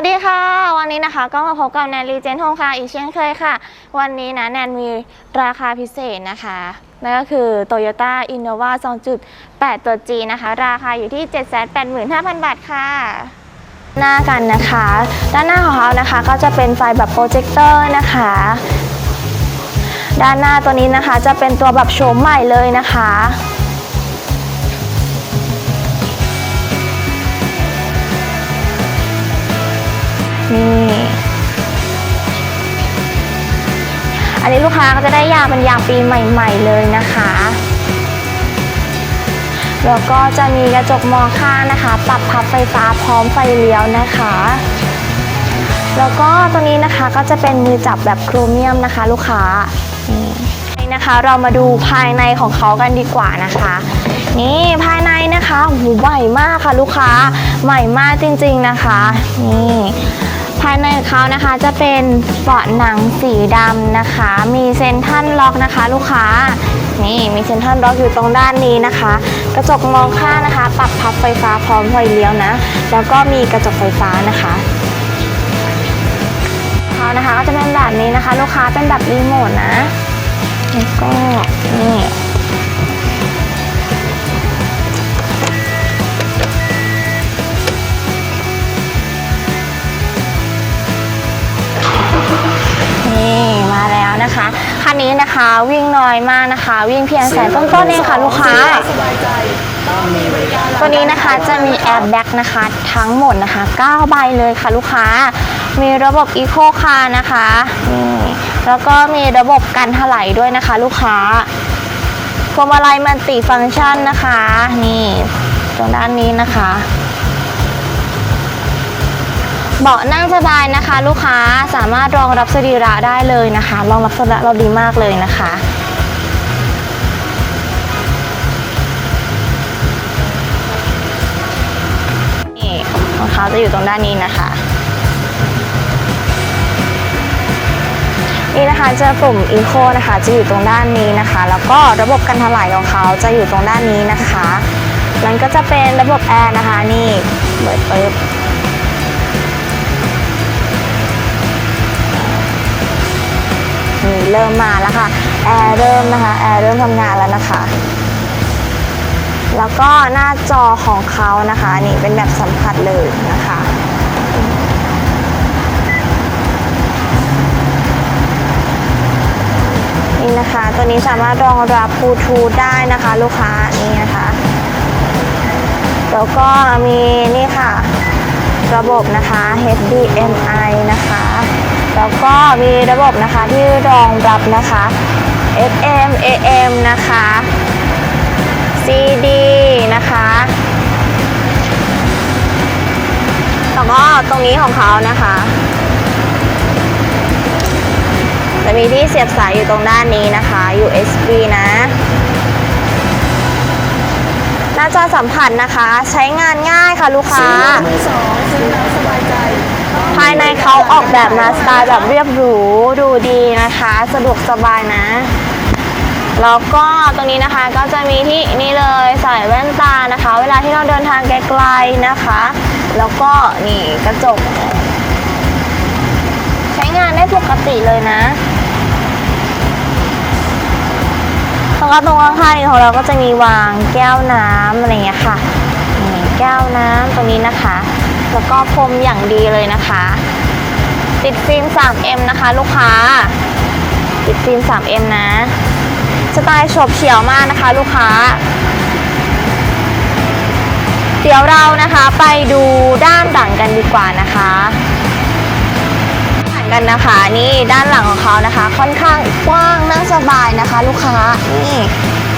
วัสดีค่ะ วันนี้นะคะก็มาพบกับแนนรีเจนโฮมค่ะอีกเช่นเคยค่ะ วันนี้นะแนนมีราคาพิเศษนะคะ นั่นก็คือ Toyota Innova 2.8 ตัว G นะคะ ราคาอยู่ที่ 785,000 บาทค่ะ หน้ากันนะคะ ด้านหน้าของเขานะคะก็จะเป็นไฟแบบโปรเจคเตอร์นะคะ ด้านหน้าตัวนี้นะคะจะเป็นตัวแบบโฉมใหม่เลยนะคะ นี่ อันนี้ลูกค้าก็จะได้ยาเป็นยาปีใหม่ ๆ เลยนะคะ แล้วก็จะมีกระจกมองข้างนะคะ ปรับพับไฟฟ้าพร้อมไฟเลี้ยวนะคะ แล้วก็ตัวนี้นะคะก็จะเป็นมือจับแบบโครเมียมนะคะ ลูกค้านี่นะคะเรามาดูภายในของเขากันดีกว่านะคะนี่ภายในนะคะหูใหม่มากค่ะลูกค้าใหม่มากจริงๆนะคะ นี่ายในของเขานะคะจะเป็นเบาะหนังสีดำนะคะ มีเซนทรัลล็อกนะคะ ลูกค้า นี่มีเซนทรัลล็อกอยู่ตรงด้านนี้นะคะ กระจกมองข้างนะคะ ปรับพับไฟฟ้าพร้อมไฟเลี้ยวนะ แล้วก็มีกระจกไฟฟ้านะคะเขานะคะก็จะเป็นแบบนี้นะคะ ลูกค้าเป็นแบบรีโมทนะแล้วก็นี่ คันนี้นะคะวิ่งน้อยมากนะคะ วิ่งเพียงแสนต้นๆเองค่ะลูกค้าตัวนี้นะคะจะมีแอร์แบ็กนะคะทั้งหมดนะคะ 9 ใบเลยค่ะลูกค้า มีระบบ Eco Car นะคะนี่แล้วก็มีระบบกันถลายด้วยนะคะ ลูกค้าพวงมาลัยมันติฟังก์ชันนะคะ นี่ตรงด้านนี้นะคะ เบาะนั่งสบายนะคะ ลูกค้าสามารถรองรับสรีระได้เลยนะคะรองรับสรีระเราดีมากเลยนะคะนี่ของเขาจะอยู่ตรงด้านนี้นะคะนี่นะคะจอปุ่ม Eco นะคะ จะอยู่ตรงด้านนี้นะคะ แล้วก็ระบบกันถลายของเขาจะอยู่ตรงด้านนี้นะคะมันก็จะเป็นระบบแอร์นะคะ นี่เปิดปึ๊บ เริ่มมาแล้วค่ะแอร์เริ่มนะคะแอร์เริ่มทำงานแล้วนะคะ แล้วก็หน้าจอของเขานะคะนี่เป็นแบบสัมผัสเลยนะคะนี่นะคะตัวนี้สามารถรองรับบลูทูธได้นะคะ ลูกค้านี่นะคะแล้วก็มีนี่ค่ะ ระบบนะคะ HDMI นะคะ แล้วก็มีระบบนะคะที่รองรับนะคะ FM AM นะคะ CD นะคะแล้วก็ตรงนี้ของเขานะคะ จะมีที่เสียบสายอยู่ตรงด้านนี้นะคะ USB นะหน้าจอสัมผัสนะคะ ใช้งานง่ายค่ะลูกค้ามือสองซื้อแล้วสบายายในเขาออกแบบมาสไตล์แบบเรียบหรูดูดีนะคะ สะดวกสบายนะ แล้วก็ตรงนี้นะคะก็จะมีที่นี่เลยใส่แว่นตานะคะ เวลาที่เราเดินทางไกลๆนะคะ แล้วก็นี่กระจก ใช้งานได้ปกติเลยนะแล้วก็ตรงข้างๆของเราก็จะมีวางแก้วน้ำอะไรอย่างเงี้ยค่ะนี่แก้วน้ำตรงนี้นะคะ แล้วก็พรมอย่างดีเลยนะคะ ติดฟิล์ม 3M นะคะ ลูกค้า ติดฟิล์ม 3M นะ สไตล์โฉบเฉี่ยวมากนะคะ ลูกค้า เดี๋ยวเรานะคะไปดูด้านหลังกันดีกว่านะคะหันกันนะคะนี่ด้านหลังของเขานะคะ ค่อนข้างกว้างนั่งสบายนะคะ ลูกค้านี่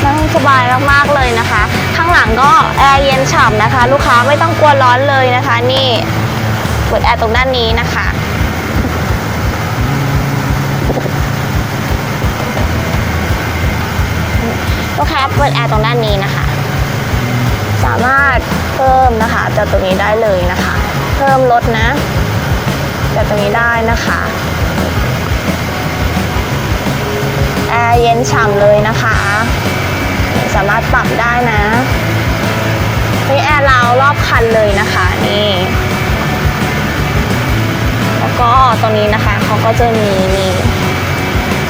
นั่งสบายมากๆเลยนะคะางหลังก็แอร์เย็นฉ่ำนะคะ ลูกค้าไม่ต้องกลัวร้อนเลยนะคะ นี่เปิดแอร์ตรงด้านนี้นะคะลูกค้าเปิดแอร์ตรงด้านนี้นะคะ สามารถเพิ่มนะคะจากตรงนี้ได้เลยนะคะ เพิ่มลดนะจากตรงนี้ได้นะคะแอร์เย็นฉ่ำเลยนะคะ สามารถปรับได้นะ เรารอบคันเลยนะคะนี่แล้วก็ตรงนี้นะคะเขาก็จะมีมี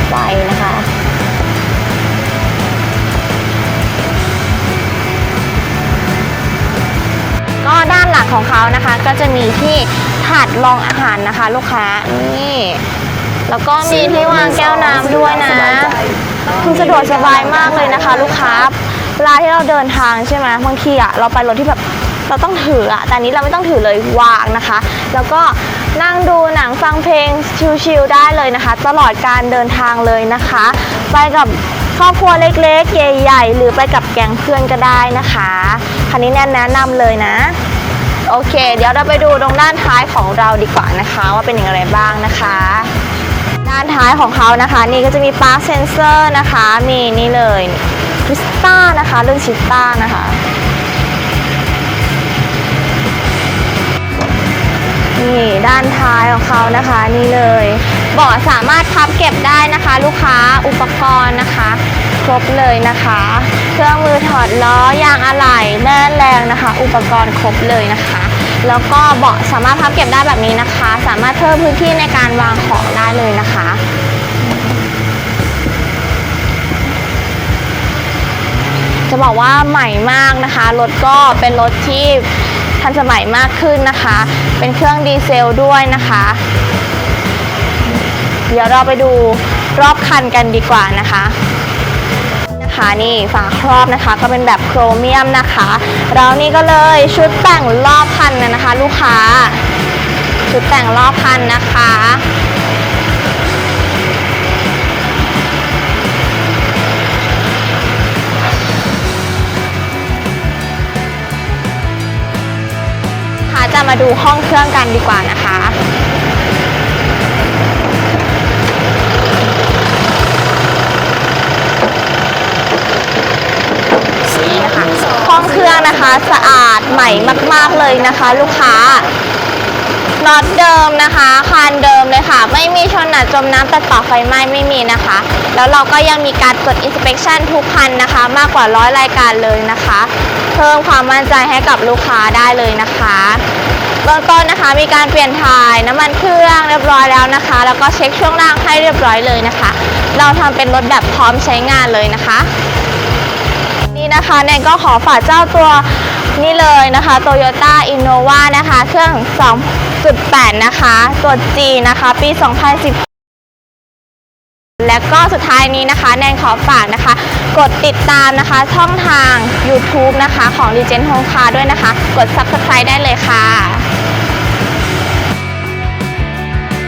ไฟนะคะก็ด้านหลังของเขานะคะ ก็จะมีที่ถาดรองอาหารนะคะ ลูกค้านี่แล้วก็มีที่วางแก้วน้ำด้วยนะคือสะดวกสบายมากเลยนะคะ ลูกค้าเวลาที่เราเดินทางใช่ไหมบางทีอะเราไปรถที่แบบ เราต้องถืออะแต่นี้เราไม่ต้องถือเลยวางนะคะ แล้วก็นั่งดูหนังฟังเพลงชิลๆได้เลยนะคะ ตลอดการเดินทางเลยนะคะ ไปกับครอบครัวเล็กๆ ใหญ่ ๆ หรือไปกับแก๊งเพื่อนก็ได้นะคะคันนี้แนะนำเลยนะโอเค เดี๋ยวเราไปดูตรงด้านท้ายของเราดีกว่านะคะ ว่าเป็นอย่างไรบ้างนะคะ ด้านท้ายของเขานะคะ นี่ก็จะมีปาร์คเซนเซอร์นะคะ มีนี่เลยคริสต้านะคะรุ่นชิต้านะคะ นี่ด้านท้ายของเขานะคะนี่เลยเบาะสามารถพับเก็บได้นะคะ ลูกค้าอุปกรณ์นะคะ ครบเลยนะคะ เครื่องมือถอดล้อยางอะไหล่แม่แรงนะคะ อุปกรณ์ครบเลยนะคะ แล้วก็เบาะสามารถพับเก็บได้แบบนี้นะคะ สามารถเพิ่มพื้นที่ในการวางของได้เลยนะคะจะบอกว่าใหม่มากนะคะ รถก็เป็นรถที่ ทันสมัยมากขึ้นนะคะ เป็นเครื่องดีเซลด้วยนะคะ เดี๋ยวเราไปดูรอบคันกันดีกว่านะคะนะคะนี่ฝาครอบนะคะก็เป็นแบบโครเมียมนะคะแล้วนี่ก็เลยชุดแต่งรอบคันนะคะ ลูกค้า ชุดแต่งรอบคันนะคะ จะมาดูห้องเครื่องกันดีกว่านะคะนี่นะคะห้องเครื่องนะคะสะอาดใหม่มาก ๆเลยนะคะ ลูกค้า น็อตเดิมนะคะ คานเดิมเลยค่ะ ไม่มีชนหนักจมน้ำตัดต่อไฟไหม้ไม่มีนะคะ แล้วเราก็ยังมีการกด inspection ทุกคันนะคะ มากกว่าร้อยรายการเลยนะคะ เพิ่มความมั่นใจให้กับลูกค้าได้เลยนะคะเบื้องต้นนะคะมีการเปลี่ยนถ่ายน้ำมันเครื่องเรียบร้อยแล้วนะคะ แล้วก็เช็คช่วงล่างให้เรียบร้อยเลยนะคะ เราทำเป็นรถแบบพร้อมใช้งานเลยนะคะ นี่นะคะแนนก็ขอฝากเจ้าตัวนี่เลยนะคะ Toyota Innova นะคะ เครื่อง 0.8 นะคะ ตัว G นะคะ ปี 2010และก็สุดท้ายนี้นะคะแนนขอฝากนะคะ กดติดตามนะคะ ช่องทาง YouTube นะคะ ของ Legend Home Car ด้วยนะคะ กด Subscribe ได้เลยค่ะ